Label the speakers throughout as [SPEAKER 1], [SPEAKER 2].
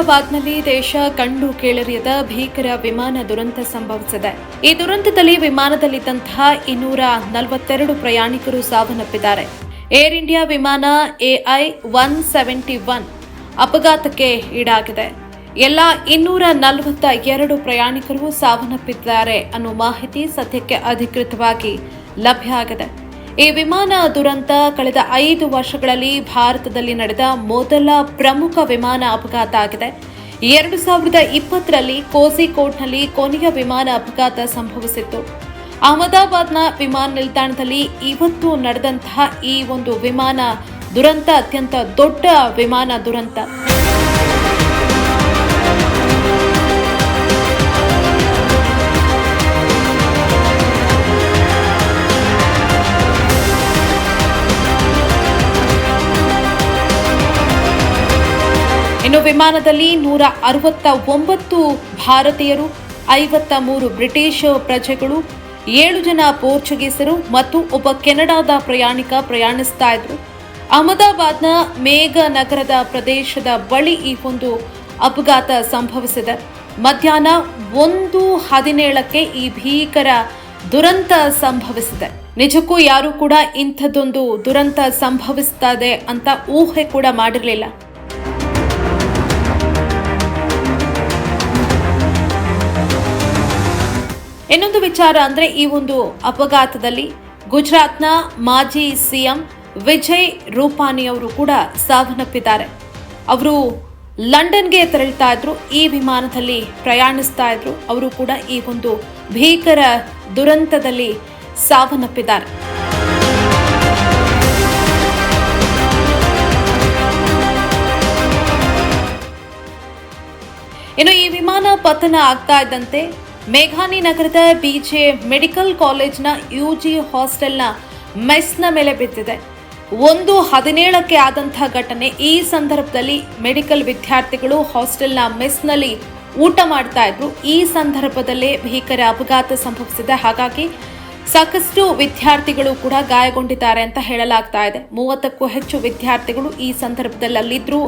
[SPEAKER 1] ಅಹಮದಾಬಾದ್ನಲ್ಲಿ ದೇಶ ಕಂಡು ಕೇಳರಿಯದ ಭೀಕರ ವಿಮಾನ ದುರಂತ ಸಂಭವಿಸಿದೆ. ಈ ದುರಂತದಲ್ಲಿ ವಿಮಾನದಲ್ಲಿದ್ದಂತಹ ಇನ್ನೂರ ನಲವತ್ತೆರಡು ಪ್ರಯಾಣಿಕರು ಸಾವನ್ನಪ್ಪಿದ್ದಾರೆ. ಏರ್ ಇಂಡಿಯಾ ವಿಮಾನ ಎಐ ಒನ್ ಸೆವೆಂಟಿ ಒನ್ ಅಪಘಾತಕ್ಕೆ ಈಡಾಗಿದೆ. ಎಲ್ಲ ಇನ್ನೂರ ನಲವತ್ತ ಎರಡು ಪ್ರಯಾಣಿಕರು ಸಾವನ್ನಪ್ಪಿದ್ದಾರೆ ಅನ್ನೋ ಮಾಹಿತಿ ಸದ್ಯಕ್ಕೆ ಅಧಿಕೃತವಾಗಿ ಲಭ್ಯ ಆಗಿದೆ. ಈ ವಿಮಾನ ದುರಂತ ಕಳೆದ ಐದು ವರ್ಷಗಳಲ್ಲಿ ಭಾರತದಲ್ಲಿ ನಡೆದ ಮೊದಲ ಪ್ರಮುಖ ವಿಮಾನ ಅಪಘಾತ ಆಗಿದೆ. ಎರಡು ಸಾವಿರದ ಇಪ್ಪತ್ತರಲ್ಲಿ ಕೋಸಿಕೋಟ್ನಲ್ಲಿ ಕೊನೆಯ ವಿಮಾನ ಅಪಘಾತ ಸಂಭವಿಸಿತ್ತು. ಅಹಮದಾಬಾದ್ನ ವಿಮಾನ ನಿಲ್ದಾಣದಲ್ಲಿ ಇವತ್ತು ನಡೆದಂತಹ ಈ ಒಂದು ವಿಮಾನ ದುರಂತ ಅತ್ಯಂತ ದೊಡ್ಡ ವಿಮಾನ ದುರಂತ. ಇನ್ನು ವಿಮಾನದಲ್ಲಿ ನೂರ ಅರವತ್ತ ಒಂಬತ್ತು ಭಾರತೀಯರು, ಐವತ್ತ ಮೂರು ಬ್ರಿಟಿಷ್ ಪ್ರಜೆಗಳು, ಏಳು ಜನ ಪೋರ್ಚುಗೀಸರು ಮತ್ತು ಒಬ್ಬ ಕೆನಡಾದ ಪ್ರಯಾಣಿಕ ಪ್ರಯಾಣಿಸ್ತಾ ಇದ್ರು. ಅಹಮದಾಬಾದ್ನ ಮೇಘ ನಗರದ ಪ್ರದೇಶದ ಬಳಿ ಈ ಒಂದು ಅಪಘಾತ ಸಂಭವಿಸಿದೆ. ಮಧ್ಯಾಹ್ನ ಒಂದು ಹದಿನೇಳಕ್ಕೆ ಈ ಭೀಕರ ದುರಂತ ಸಂಭವಿಸಿದೆ. ನಿಜಕ್ಕೂ ಯಾರು ಕೂಡ ಇಂಥದ್ದೊಂದು ದುರಂತ ಸಂಭವಿಸ್ತದೆ ಅಂತ ಊಹೆ ಕೂಡ ಮಾಡಿರಲಿಲ್ಲ. ಇನ್ನೊಂದು ವಿಚಾರ ಅಂದ್ರೆ ಈ ಒಂದು ಅಪಘಾತದಲ್ಲಿ ಗುಜರಾತ್ನ ಮಾಜಿ ಸಿಎಂ ವಿಜಯ್ ರೂಪಾನಿ ಅವರು ಕೂಡ ಸಾವನ್ನಪ್ಪಿದ್ದಾರೆ. ಅವರು ಲಂಡನ್ಗೆ ತೆರಳ್ತಾ ಇದ್ರು, ಈ ವಿಮಾನದಲ್ಲಿ ಪ್ರಯಾಣಿಸ್ತಾ ಇದ್ರು, ಅವರು ಕೂಡ ಈ ಒಂದು ಭೀಕರ ದುರಂತದಲ್ಲಿ ಸಾವನ್ನಪ್ಪಿದ್ದಾರೆ. ಇನ್ನು ಈ ವಿಮಾನ ಪತನ ಆಗ್ತಾ ಇದ್ದಂತೆ ಮೇಘಾನಿ ನಗರದ ಬಿಜೆ ಮೆಡಿಕಲ್ ಕಾಲೇಜ್ನ ಯು ಜಿ ಹಾಸ್ಟೆಲ್ನ ಮೆಸ್ನ ಮೇಲೆ ಬಿದ್ದಿದೆ. ಒಂದು ಹದಿನೇಳಕ್ಕೆ ಆದಂತಹ ಘಟನೆ. ಈ ಸಂದರ್ಭದಲ್ಲಿ ಮೆಡಿಕಲ್ ವಿದ್ಯಾರ್ಥಿಗಳು ಹಾಸ್ಟೆಲ್ನ ಮೆಸ್ನಲ್ಲಿ ಊಟ ಮಾಡ್ತಾ ಇದ್ರು. ಈ ಸಂದರ್ಭದಲ್ಲೇ ಭೀಕರ ಅಪಘಾತ ಸಂಭವಿಸಿದೆ. ಹಾಗಾಗಿ ಸಾಕಷ್ಟು ವಿದ್ಯಾರ್ಥಿಗಳು ಕೂಡ ಗಾಯಗೊಂಡಿದ್ದಾರೆ ಅಂತ ಹೇಳಲಾಗ್ತಾ ಇದೆ. ಮೂವತ್ತಕ್ಕೂ ಹೆಚ್ಚು ವಿದ್ಯಾರ್ಥಿಗಳು ಈ ಸಂದರ್ಭದಲ್ಲಿ ಅಲ್ಲಿದ್ರು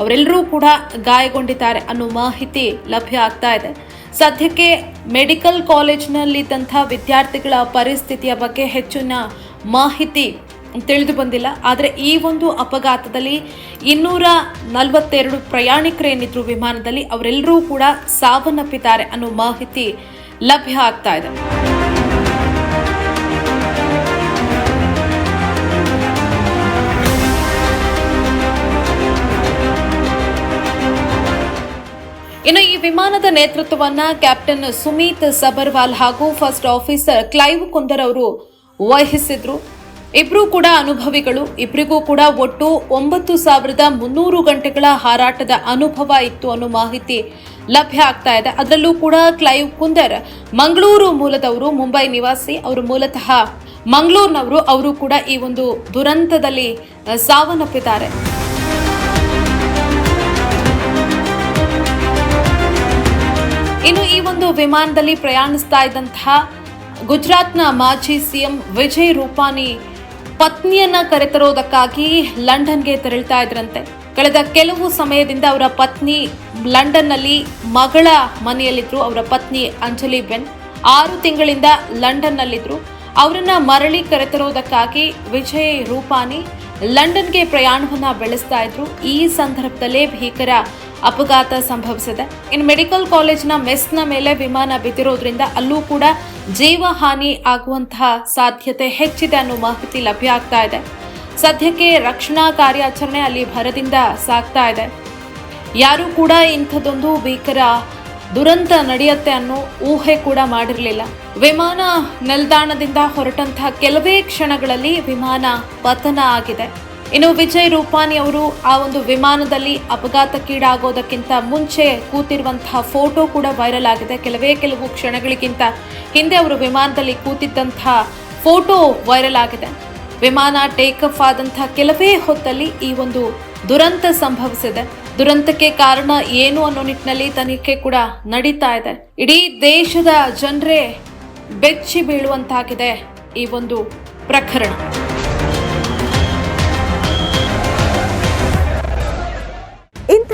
[SPEAKER 1] ಅವರೆಲ್ಲರೂ ಕೂಡ ಗಾಯಗೊಂಡಿದ್ದಾರೆ ಅನ್ನೋ ಮಾಹಿತಿ ಲಭ್ಯ ಆಗ್ತಾ ಇದೆ. ಸದ್ಯಕ್ಕೆ ಮೆಡಿಕಲ್ ಕಾಲೇಜ್ನಲ್ಲಿದ್ದಂಥ ವಿದ್ಯಾರ್ಥಿಗಳ ಪರಿಸ್ಥಿತಿಯ ಬಗ್ಗೆ ಹೆಚ್ಚಿನ ಮಾಹಿತಿ ತಿಳಿದು ಬಂದಿಲ್ಲ. ಆದರೆ ಈ ಒಂದು ಅಪಘಾತದಲ್ಲಿ ಇನ್ನೂರ ನಲವತ್ತೆರಡು ಪ್ರಯಾಣಿಕರೇನಿದ್ರು ವಿಮಾನದಲ್ಲಿ, ಅವರೆಲ್ಲರೂ ಕೂಡ ಸಾವನ್ನಪ್ಪಿದ್ದಾರೆ ಅನ್ನೋ ಮಾಹಿತಿ ಲಭ್ಯ ಆಗ್ತಾ ಇದೆ. ಇನ್ನು ಈ ವಿಮಾನದ ನೇತೃತ್ವವನ್ನು ಕ್ಯಾಪ್ಟನ್ ಸುಮಿತ್ ಸಬರ್ವಾಲ್ ಹಾಗೂ ಫಸ್ಟ್ ಆಫೀಸರ್ ಕ್ಲೈವ್ ಕುಂದರ್ ಅವರು ವಹಿಸಿದ್ರು. ಇಬ್ರು ಕೂಡ ಅನುಭವಿಗಳು. ಇಬ್ಬರಿಗೂ ಕೂಡ ಒಟ್ಟು ಒಂಬತ್ತು ಸಾವಿರದ ಮುನ್ನೂರು ಗಂಟೆಗಳ ಹಾರಾಟದ ಅನುಭವ ಇತ್ತು ಅನ್ನೋ ಮಾಹಿತಿ ಲಭ್ಯ ಆಗ್ತಾ ಇದೆ. ಅದರಲ್ಲೂ ಕೂಡ ಕ್ಲೈವ್ ಕುಂದರ್ ಮಂಗಳೂರು ಮೂಲದವರು, ಮುಂಬೈ ನಿವಾಸಿ. ಅವರು ಮೂಲತಃ ಮಂಗಳೂರಿನವರು. ಅವರು ಕೂಡ ಈ ಒಂದು ದುರಂತದಲ್ಲಿ ಸಾವನ್ನಪ್ಪಿದ್ದಾರೆ. ಇನ್ನು ಈ ಒಂದು ವಿಮಾನದಲ್ಲಿ ಪ್ರಯಾಣಿಸ್ತಾ ಇದ್ದಂತಹ ಗುಜರಾತ್ನ ಮಾಜಿ ಸಿಎಂ ವಿಜಯ್ ರೂಪಾನಿ ಪತ್ನಿಯನ್ನ ಕರೆತರೋದಕ್ಕಾಗಿ ಲಂಡನ್ಗೆ ತೆರಳ್ತಾ ಇದ್ರಂತೆ. ಕಳೆದ ಕೆಲವು ಸಮಯದಿಂದ ಅವರ ಪತ್ನಿ ಲಂಡನ್ನಲ್ಲಿ ಮಗಳ ಮನೆಯಲ್ಲಿದ್ರು, ಅವರ ಪತ್ನಿ ಅಂಜಲಿ ಬೆನ್ ಆರು ತಿಂಗಳಿಂದ ಲಂಡನ್ನಲ್ಲಿದ್ರು. ಅವರನ್ನ ಮರಳಿ ಕರೆತರೋದಕ್ಕಾಗಿ ವಿಜಯ್ ರೂಪಾನಿ ಲಂಡನ್ಗೆ ಪ್ರಯಾಣವನ್ನ ಬೆಳೆಸ್ತಾ ಇದ್ರು. ಈ ಸಂದರ್ಭದಲ್ಲೇ ಭೀಕರ ಅಪಘಾತ ಸಂಭವಿಸಿದೆ. ಇನ್ನು ಮೆಡಿಕಲ್ ಕಾಲೇಜ್ನ ಮೆಸ್ನ ಮೇಲೆ ವಿಮಾನ ಬಿದ್ದಿರೋದ್ರಿಂದ ಅಲ್ಲೂ ಕೂಡ ಜೀವ ಹಾನಿ ಆಗುವಂತಹ ಸಾಧ್ಯತೆ ಹೆಚ್ಚಿದೆ ಅನ್ನೋ ಮಾಹಿತಿ ಲಭ್ಯ ಆಗ್ತಾ ಇದೆ. ಸದ್ಯಕ್ಕೆ ರಕ್ಷಣಾ ಕಾರ್ಯಾಚರಣೆ ಅಲ್ಲಿ ಭರದಿಂದ ಸಾಗ್ತಾ ಇದೆ. ಯಾರೂ ಕೂಡ ಇಂಥದ್ದೊಂದು ಭೀಕರ ದುರಂತ ನಡೆಯುತ್ತೆ ಅನ್ನೋ ಊಹೆ ಕೂಡ ಮಾಡಿರಲಿಲ್ಲ. ವಿಮಾನ ನಿಲ್ದಾಣದಿಂದ ಹೊರಟಂತಹ ಕೆಲವೇ ಕ್ಷಣಗಳಲ್ಲಿ ವಿಮಾನ ಪತನ ಆಗಿದೆ. ಇನ್ನು ವಿಜಯ್ ರೂಪಾನಿ ಅವರು ಆ ಒಂದು ವಿಮಾನದಲ್ಲಿ ಅಪಘಾತಕ್ಕೀಡಾಗೋದಕ್ಕಿಂತ ಮುಂಚೆ ಕೂತಿರುವಂತಹ ಫೋಟೋ ಕೂಡ ವೈರಲ್ ಆಗಿದೆ. ಕೆಲವೇ ಕೆಲವು ಕ್ಷಣಗಳಿಗಿಂತ ಹಿಂದೆ ಅವರು ವಿಮಾನದಲ್ಲಿ ಕೂತಿದ್ದಂತಹ ಫೋಟೋ ವೈರಲ್ ಆಗಿದೆ. ವಿಮಾನ ಟೇಕ್ ಆಫ್ ಆದಂತಹ ಕೆಲವೇ ಹೊತ್ತಲ್ಲಿ ಈ ಒಂದು ದುರಂತ ಸಂಭವಿಸಿದೆ. ದುರಂತಕ್ಕೆ ಕಾರಣ ಏನು ಅನ್ನೋ ನಿಟ್ಟಿನಲ್ಲಿ ತನಿಖೆ ಕೂಡ ನಡೀತಾ ಇದೆ. ಇಡೀ ದೇಶದ ಜನರೇ ಬೆಚ್ಚಿ ಬೀಳುವಂತಾಗಿದೆ ಈ ಒಂದು ಪ್ರಕರಣ.